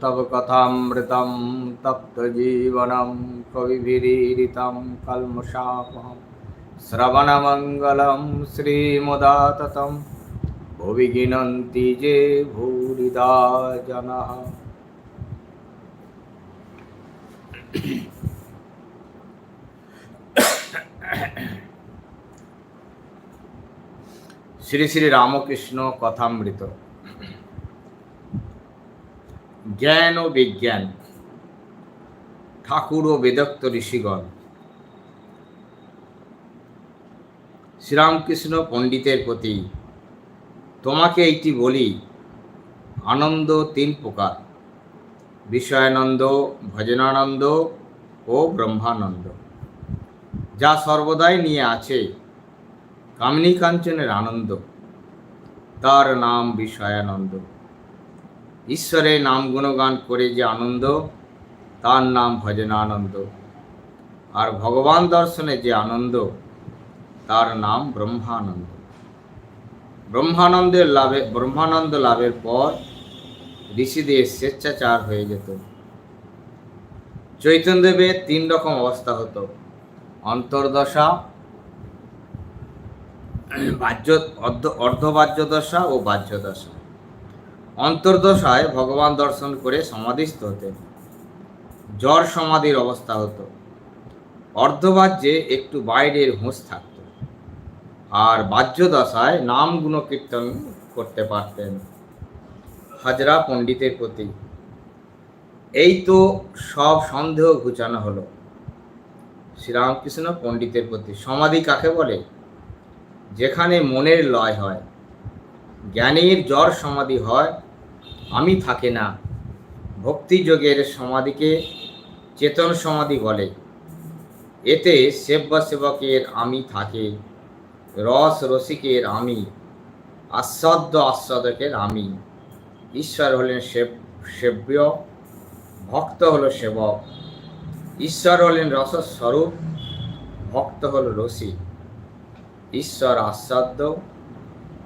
তব কথামৃতম তপ্তজীবনম কবিভিরীরিতম কলমশাপহম শ্রবণমঙ্গলম শ্রীমদাততম ভুবি গিনন্তি যে ভূরিদা জনঃ শ্রী শ্রী রামকৃষ্ণ কথামৃত জ্ঞান ও বিজ্ঞান। ঠাকুর ও বেদক্ত ঋষিগণ। শ্রীরামকৃষ্ণ পণ্ডিতের প্রতি তোমাকে এইটি বলি, আনন্দ তিন প্রকার। বিষয়ানন্দ ভজনানন্দ ও ব্রহ্মানন্দ। যা সর্বদাই নিয়ে আছে কামিনী কাঞ্চনের আনন্দ। তার নাম বিষয়ানন্দ ঈশ্বরের নাম গুণগান করে যে আনন্দ, তার নাম ভজনানন্দ। আর ভগবান দর্শনে যে আনন্দ, তার নাম ব্রহ্মানন্দ। ব্রহ্মানন্দের লাভে, ব্রহ্মানন্দ লাভের পর ঋষিদের স্বেচ্ছাচার হয়ে যেত। চৈতন্যদেবের তিন রকম অবস্থা হতো। অন্তর্দশা, বাহ্য, অর্ধ অর্ধবাহ্য দশা ও বাহ্য দশা অন্তর্দশায় ভগবান দর্শন করে সমাধিস্থ হতেন। জ্বর সমাধির অবস্থা হতো। অর্ধবাহ্যে একটু বাইরের হুঁশ থাকত। আর বাহ্য দশায় নাম গুণকীর্তন করতে পারতেন হাজরা পণ্ডিতের প্রতি। এই তো সব সন্দেহ ঘুচানো হলো। শ্রীরামকৃষ্ণ পণ্ডিতের প্রতি। সমাধি কাকে বলে? যেখানে মনের লয় হয়। জ্ঞানীর জ্বর সমাধি হয় আমি থাকে না। ভক্তিযোগের সমাধিকে চেতন সমাধি বলে। এতে সেব্য সেবকের আমি থাকে, রস রসিকের আমি আস্বাদ্য আস্বাদকের আমি। ঈশ্বর হলেন সেব সেব্য, ভক্ত হল সেবক। ঈশ্বর হলেন রসস্বরূপ, ভক্ত হল রসিক। ঈশ্বর আস্বাদ্য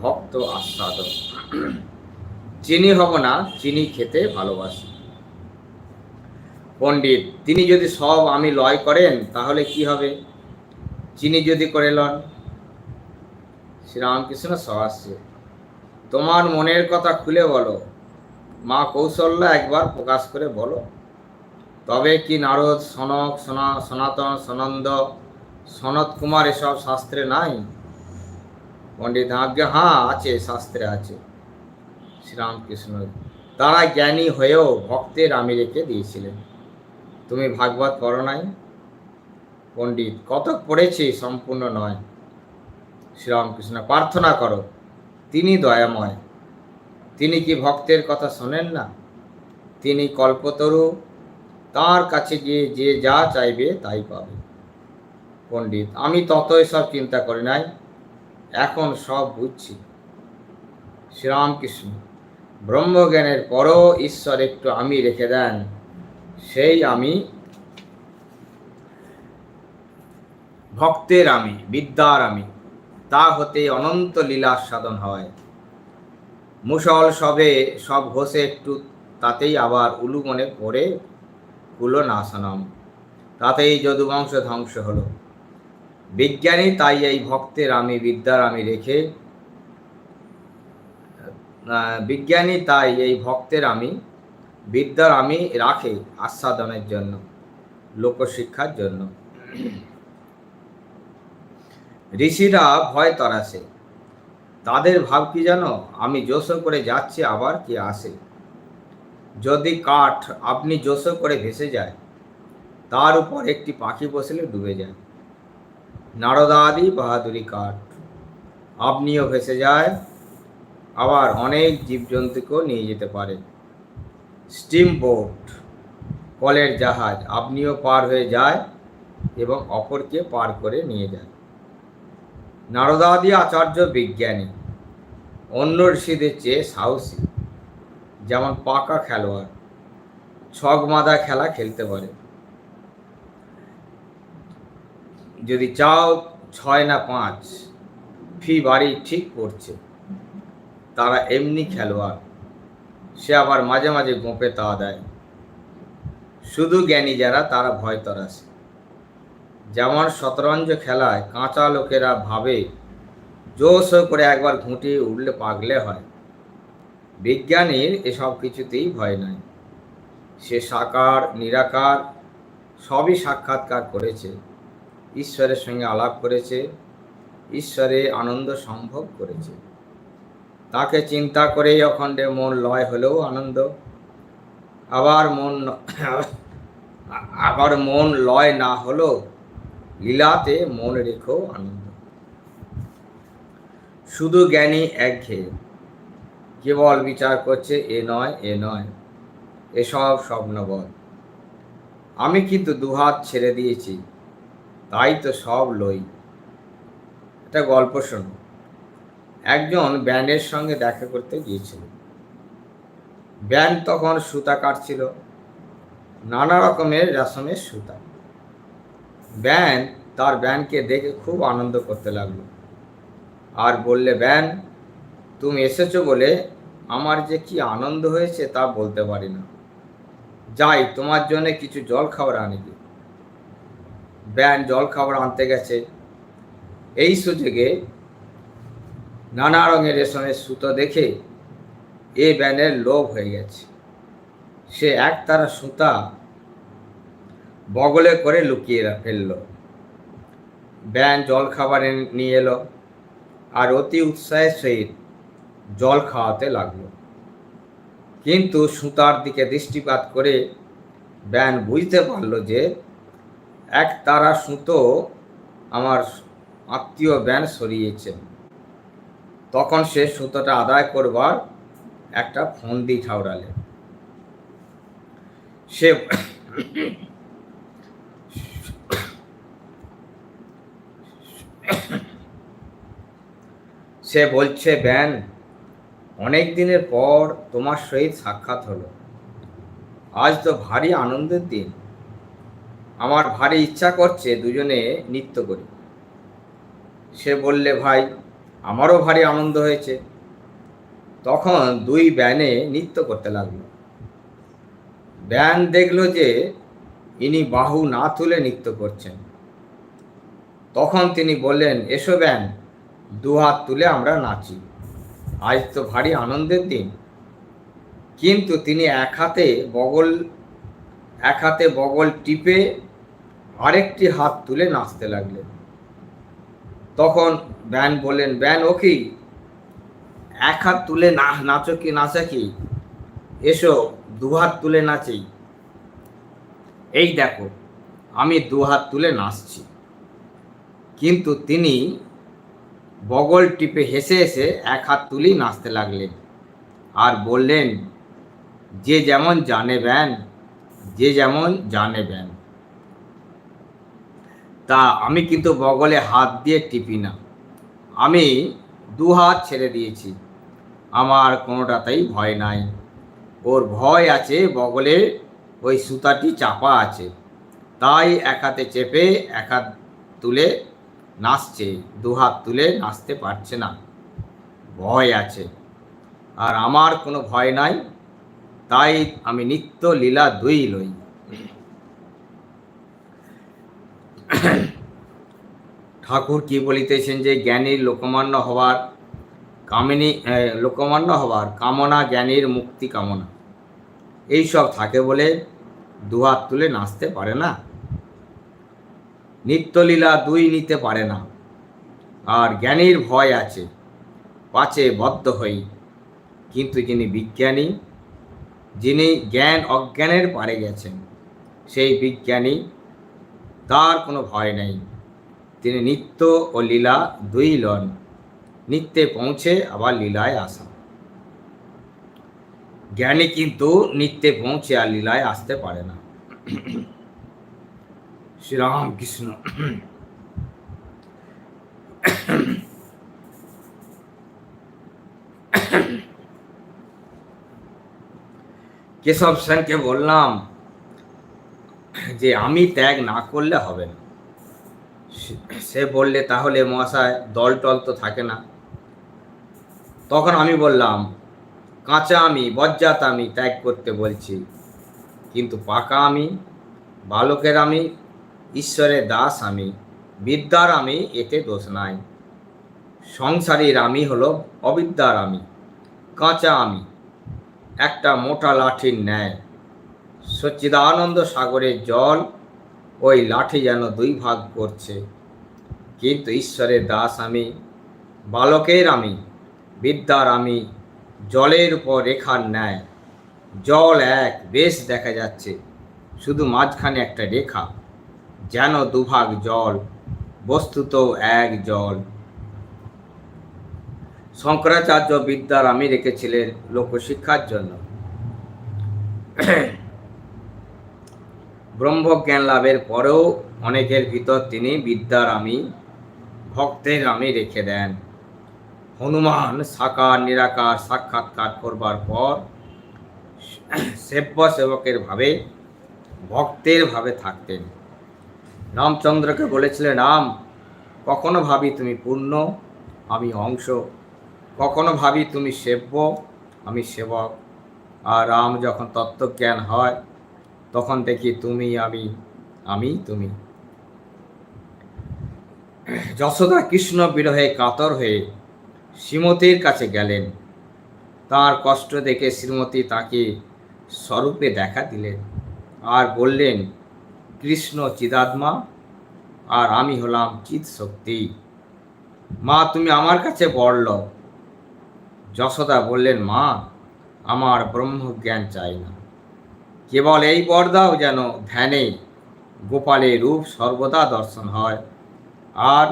ভক্ত আস্বাদক চিনি হব না চিনি খেতে ভালোবাসি। পণ্ডিত, তিনি যদি সব আমি লয় করেন, তাহলে কি হবে? চিনি যদি করে লন, শ্রীরামকৃষ্ণ সহাস্য তোমার মনের কথা খুলে বলো। মা কৌশল্যা একবার প্রকাশ করে বলো। তবে কি নারদ, সনক, সনা, সনাতন, সনন্দ, সনত কুমার এসব শাস্ত্রে নাই? পণ্ডিত হ্যাঁ আছে, শাস্ত্রে আছে। শ্রীরামকৃষ্ণ তারা জ্ঞানী হয়েও ভক্তের আমি রেখে দিয়েছিলেন। তুমি ভাগবত করো নাই? পণ্ডিত, কতক পড়েছি সম্পূর্ণ নয়। শ্রীরামকৃষ্ণ, প্রার্থনা করো, তিনি দয়াময়। তিনি কি ভক্তের কথা শোনেন না? তিনি কল্পতরু, তার কাছে গিয়ে যে যা চাইবে তাই পাবে। পণ্ডিত, আমি ততই সব চিন্তা করি নাই, এখন সব বুঝছি। শ্রীরামকৃষ্ণ ব্রহ্মজ্ঞানের পরও ঈশ্বর একটু আমি রেখে দেন, সেই আমি ভক্তের আমি, বিদ্যার আমি, তা হতে অনন্ত লীলা সাধন হয়। মুসল সবে সব ঘষে একটু, তাতেই আবার উলু মনে পড়ে কুলো নাশনম তাতেই যদুবংশ ধ্বংস হলো। বিজ্ঞানী তাই এই ভক্তের আমি, বিদ্যার আমি রেখে বিজ্ঞানী তাই এই ভক্তের আমি, বিদ্যার আমি রাখে আস্বাদনের জন্য, লোকশিক্ষার জন্য। ঋষিরা ভয় তরাসে, তাদের ভাব কি জানো? আমি জোশ করে যাচ্ছি, আবার কি আসে? যদি কাঠ আপনি জোশ করে ভেসে যায়, তার উপর একটি পাখি বসলে ডুবে যায়। নারদাদি বাহাদুরি কাঠ, আপনিও ভেসে যায় আবার অনেক জীবজন্তুকেও নিয়ে যেতে পারে। স্টিম বোট, কলের জাহাজ, আপনিও পার হয়ে যায় এবং অপরকে পার করে নিয়ে যায়। নারদাদি আচার্য বিজ্ঞানী, অন্য ঋষিদের চেয়ে সাহসী, যেমন পাকা খেলোয়াড় ছক মাদা খেলা খেলতে পারে। যদি চাও ছয় না পাঁচ, ফি বাড়ি ঠিক পড়ছে তারা এমনি খেলোয়াড়। সে আবার মাঝে মাঝে গোপে তা দেয়। শুধু জ্ঞানী যারা, তারা ভয় তরাসে যেমন শতরঞ্জ খেলায় কাঁচা লোকেরা ভাবে, জোশ করে একবার ঘুঁটিয়ে উঠলে পাগলে হয়। বিজ্ঞানীর এসব কিছুতেই ভয় নাই। সে সাকার, নিরাকার, সবই সাক্ষাৎকার করেছে। ঈশ্বরের সঙ্গে আলাপ করেছে। ঈশ্বরে আনন্দ সম্ভব করেছে। তাকে চিন্তা করেই অখণ্ডে মন লয় হলেও আনন্দ। আবার মন আবার মন লয় না হলো লীলাতে মন রেখো আনন্দ। শুধু জ্ঞানী একঘেয়ে। কেবল বিচার করছে এ নয় এ নয় এসব স্বপ্নবধ। আমি কিন্তু দুহাত ছেড়ে দিয়েছি, তাই তো সব লই। একটা গল্প শোনো। একজন ব্যান্ডের সঙ্গে দেখা করতে গিয়েছিল। ব্যান্ড তখন সুতা কাটছিল, নানা রকমের রেশমের সুতা। ব্যান তার ব্যানকে দেখে খুব আনন্দ করতে লাগল। আর বললে ব্যান তুমি এসেছ বলে আমার যে কি আনন্দ হয়েছে তা বলতে পারি না। যাই, তোমার জন্য কিছু জল খাবার আনি ব্যান জল খাবার আনতে গেছে। এই সুযোগে নানা রঙের রেশমের সুতো দেখে এ ব্যানের লোভ হয়ে গেছে। সে এক তারা সুতা বগলে করে লুকিয়ে ফেলল। ব্যান জল খাবারে নিয়ে এলো আর অতি উৎসাহের সহিত জল খাওয়াতে লাগল। কিন্তু সুতার দিকে দৃষ্টিপাত করে ব্যান বুঝতে পারল যে এক তারা সুতো আমার আত্মীয় ব্যান সরিয়েছে তখন সে সুতোটা আদায় করবার একটা ফন্দি ঠাউরালে। সে সে বলছে, ব্যান, অনেক দিনের পর তোমার সহিত সাক্ষাৎ হলো। আজ তো ভারী আনন্দের দিন। আমার ভারী ইচ্ছা করছে দুজনে নৃত্য করি। সে বললে, ভাই আমারও ভারী আনন্দ হয়েছে। তখন দুই ব্যানে নৃত্য করতে লাগল। ব্যান দেখল যে ইনি বাহু না তুলে নৃত্য করছেন। তখন তিনি বললেন, এসো ব্যান, দু হাত তুলে আমরা নাচি। আজ তো ভারী আনন্দের দিন। কিন্তু তিনি এক হাতে বগল, এক হাতে বগল টিপে আরেকটি হাত তুলে নাচতে লাগলেন। তখন ব্যান বললেন, ব্যান, ও কি? এক হাত তুলে না, নাচো কি, নাচা কি? এসো, দু হাত তুলে নাচেই এই দেখো, আমি দু হাত তুলে নাচছি। কিন্তু তিনি বগল টিপে হেসে হেসে এক হাত তুলেই নাচতে লাগলেন আর বললেন, যে যেমন জানে ব্যান, যে যেমন জানে ব্যান। তা আমি কিন্তু বগলে হাত দিয়ে টিপি না। আমি দু হাত ছেড়ে দিয়েছি। আমার কোনোটাতেই ভয় নাই। ওর ভয় আছে বগলে ওই সুতাটি চাপা আছে। তাই এক হাতে চেপে এক হাত তুলে নাচছে, দু হাত তুলে নাচতে পারছে না। ভয় আছে। আর আমার কোনো ভয় নাই। তাই আমি নিত্য লীলা দুই লই। ঠাকুর কি বলিতেছেন যে জ্ঞানীর লোকমান্য হওয়ার কামিনী লোকমান্য হওয়ার কামনা, জ্ঞানীর মুক্তি কামনা। এই সব থাকে বলে দুহাত তুলে নাচতে পারে না। নিত্যলীলা দুই নিতে পারে না। আর জ্ঞানীর ভয় আছে পাচে বদ্ধ হই। কিন্তু যিনি বিজ্ঞানী, যিনি জ্ঞান অজ্ঞানের পারে গেছেন, সেই বিজ্ঞানী তার কোনো ভয় নেই। তিনি নিত্য ও লীলা দুই লন। নিত্যে পৌঁছে আবার লীলায় আসা। জ্ঞানী কিন্তু নিত্যে পৌঁছে আর লীলায় আসতে পারে না। শ্রীরাম কৃষ্ণ কেশব সেনকে বললাম যে আমি ত্যাগ না করলে হবে না। সে বললে, তাহলে মহাশয় দল টল তো থাকে না। তখন আমি বললাম, কাঁচা আমি, বজ্জাত আমি ত্যাগ করতে বলছি। কিন্তু পাকা আমি, বালকের আমি, ঈশ্বরের দাস আমি, বিদ্যার আমি, এতে দোষ নাই। সংসারীর আমি হলো অবিদ্যার আমি, কাঁচা আমি। একটা মোটা লাঠির ন্যায়। সচ্চিদানন্দ সাগরের জল ওই লাঠি যেন দুই ভাগ করছে। কিন্তু ঈশ্বরের দাস আমি, বালকের আমি, বিদ্যার আমি, জলের উপর রেখার ন্যায়। জল এক বেশ দেখা যাচ্ছে, শুধু মাঝখানে একটা রেখা, যেন দুভাগ জল, বস্তুত এক জল। শঙ্করাচার্য বিদ্যার আমি রেখেছিলেন লোকশিক্ষার জন্য। ব্রহ্মজ্ঞান লাভের পরেও অনেকের ভিতর তিনি বিদ্যার আমি, ভক্তের আমি রেখে দেন। হনুমান সাকার, নিরাকার, সাক্ষাৎকার করবার পর সেব্য সেবকের ভাবে, ভক্তের ভাবে থাকতেন। রামচন্দ্রকে বলেছিলেন, রাম, কখনো ভাবি তুমি পূর্ণ, আমি অংশ। কখনো ভাবি তুমি সেব্য, আমি সেবক। আর রাম যখন তত্ত্বজ্ঞান হয় তখন দেখি তুমি আমি আমি তুমি। যশোদা কৃষ্ণ বিরহে কাতর হয়ে শ্রীমতীর কাছে গেলেন। তার কষ্ট দেখে শ্রীমতী তাকে স্বরূপে দেখা দিলেন আর বললেন, কৃষ্ণ চিদাত্মা, আর আমি হলাম চিৎ শক্তি। মা, তুমি আমার কাছে বলল যশোদা বললেন, মা, আমার ব্রহ্মজ্ঞান চাই না। কেবল এই বরদাও যেন ধ্যানে গোপালের রূপ সর্বদা দর্শন হয়, আর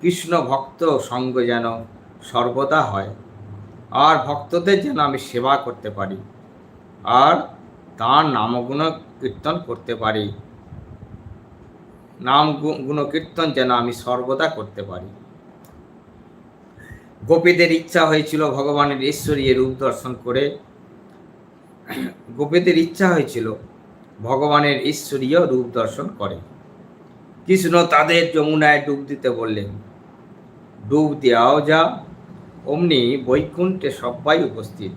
কৃষ্ণ ভক্ত সঙ্গ যেন সর্বদা হয়, আর ভক্তদের যেন আমি সেবা করতে পারি, আর তার নামগুণ কীর্তন করতে পারি, নাম গুণকীর্তন যেন আমি সর্বদা করতে পারি। গোপীদের ইচ্ছা হয়েছিল ভগবানের ঈশ্বরীয় রূপ দর্শন করে গোপীদের ইচ্ছা হয়েছিল ভগবানের ঈশ্বরীয় রূপ দর্শন করে। কৃষ্ণ তাদের যমুনায় ডুব দিতে বললেন, ডুব দেওয়াও যা, অমনি বৈকুণ্ঠে সবাই উপস্থিত।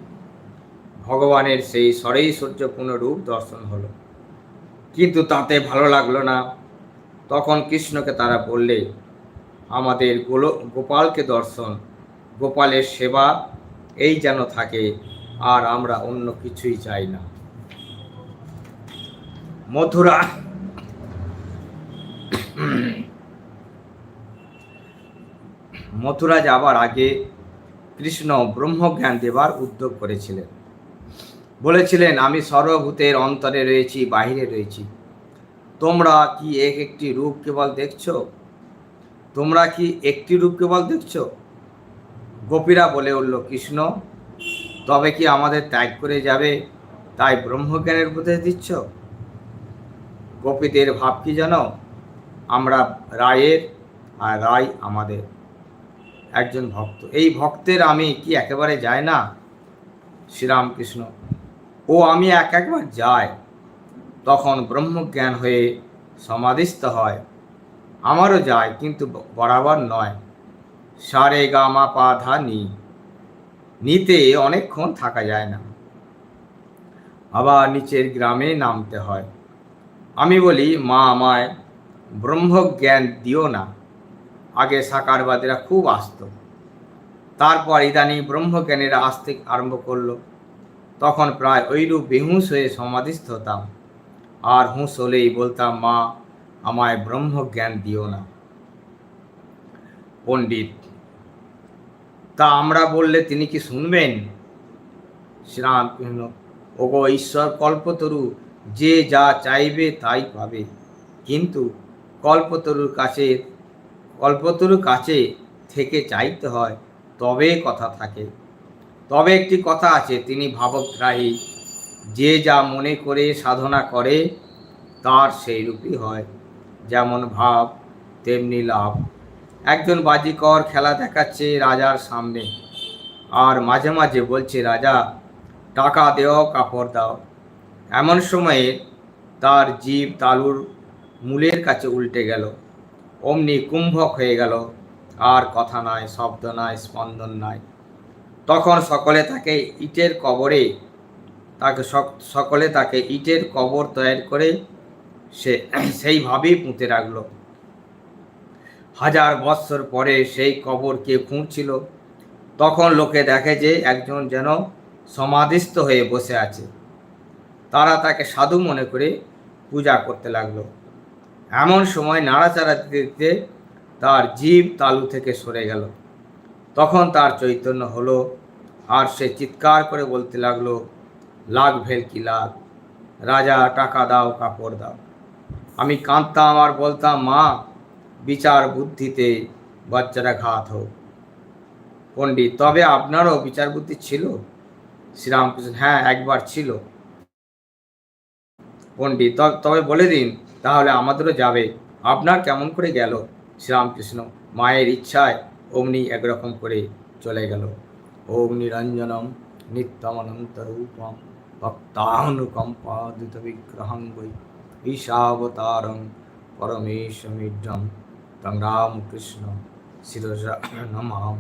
ভগবানের সেই সূর্যপূর্ণ রূপ দর্শন হলো। কিন্তু তাতে ভালো লাগল না। তখন কৃষ্ণকে তারা বললে, আমাদের গোল, গোপালকে দর্শন, গোপালের সেবা, এই যেন থাকে। আর আমরা অন্য কিছুই চাই না। মথুরা। মথুরা যাবার আগে কৃষ্ণ ব্রহ্মজ্ঞান দেবার উদ্যোগ করেছিলেন। বলেছিলেন, আমি সর্বভূতের অন্তরে রয়েছি, বাহিরে রয়েছি। তোমরা কি এক একটি রূপ কেবল দেখছ? তোমরা কি একটি রূপ কেবল দেখছ? গোপীরা বলে উঠল, কৃষ্ণ তবে কি আমাদের ত্যাগ করে যাবে তাই ব্রহ্মজ্ঞানের উপদেশ দিচ্ছ? গোপীদের ভাব কি জানো? আমরা রায়ের আর রায় আমাদের। একজন ভক্ত। এই ভক্তের আমি কি একেবারে যায় না? শ্রীরামকৃষ্ণ। ও আমি এক একবার যাই। তখন ব্রহ্মজ্ঞান হয়ে সমাধিস্থ হয়। আমারও যায়, কিন্তু বরাবর নয়। সারে গামা পা ধা নিতে অনেকক্ষণ থাকা যায় না। আবার নিচের গ্রামে নামতে হয়। আমি বলি, মা আমায় ব্রহ্মজ্ঞান দিও না। আগে সাকারবাদীরা খুব আসত। তারপর ইদানি ব্রহ্মজ্ঞানীরা আসতে আরম্ভ করল। তখন প্রায় ওইরূপ বেহুশ হয়ে সমাধিস্থ হতাম। আর হুঁশ হলেই বলতাম, মা, আমায় ব্রহ্মজ্ঞান দিও না। পণ্ডিত তা আমরা বললে তিনি কি শুনবেন? শ্রীরামকৃষ্ণ ওগো ঈশ্বর, কল্পতরু যে যা চাইবে তাই পাবে। কিন্তু কল্পতরুর কাছে কল্পতরুর কাছে থেকে চাইতে হয়, তবে কথা থাকে। তবে একটি কথা আছে, তিনি ভাবগ্রাহী। যে যা মনে করে সাধনা করে, তার সেই রূপই হয়। যেমন ভাব, তেমনি লাভ। একজন বাজিকর খেলা দেখাচ্ছে রাজার সামনে। আর মাঝে মাঝে বলছে, রাজা, টাকা দেও, কাপড় দাও। এমন সময়ে তার জীব তালুর মূলের কাছে উল্টে গেল। অমনি কুম্ভক হয়ে গেল। আর কথা নাই, শব্দ নাই, স্পন্দন নাই। তখন সকলে তাকে ইটের কবরে, তাকে সকলে তাকে ইটের কবর তৈরি করে সে সেইভাবেই পুঁতে রাখল। হাজার বৎসর পরে সেই কবর কে খুঁড়ছিল। তখন লোকে দেখে যে একজন যেন সমাধিস্থ হয়ে বসে আছে। তারা তাকে সাধু মনে করে পূজা করতে লাগল। এমন সময় নাড়াচাড়া দিতে দিতে তার জীব তালু থেকে সরে গেল। তখন তার চৈতন্য হলো আর সে চিৎকার করে বলতে লাগল লাগ ভেলকি লাগ রাজা, টাকা দাও, কাপড় দাও। আমি কাঁদতাম আর বলতাম, মা বিচার বুদ্ধিতে বাচ্চারা ঘাত হোক। পণ্ডিত, তবে আপনারও বিচার বুদ্ধি ছিল? শ্রীরামকৃষ্ণ হ্যাঁ একবার ছিল। পণ্ডিত, "ত- তবে বলে দিন, তাহলে আমাদেরও যাবে। আপনার কেমন করে গেল? শ্রীরামকৃষ্ণ মায়ের ইচ্ছায় অমনি একরকম করে চলে গেল। ওম নিরঞ্জনম নিত্যমনন্তরূপম ভক্তানুকম্পাদিত বিগ্রহং বৈ ঈশাবতারং পরমেশমিড্রম রাম কৃষ্ণ শিরসা নমাম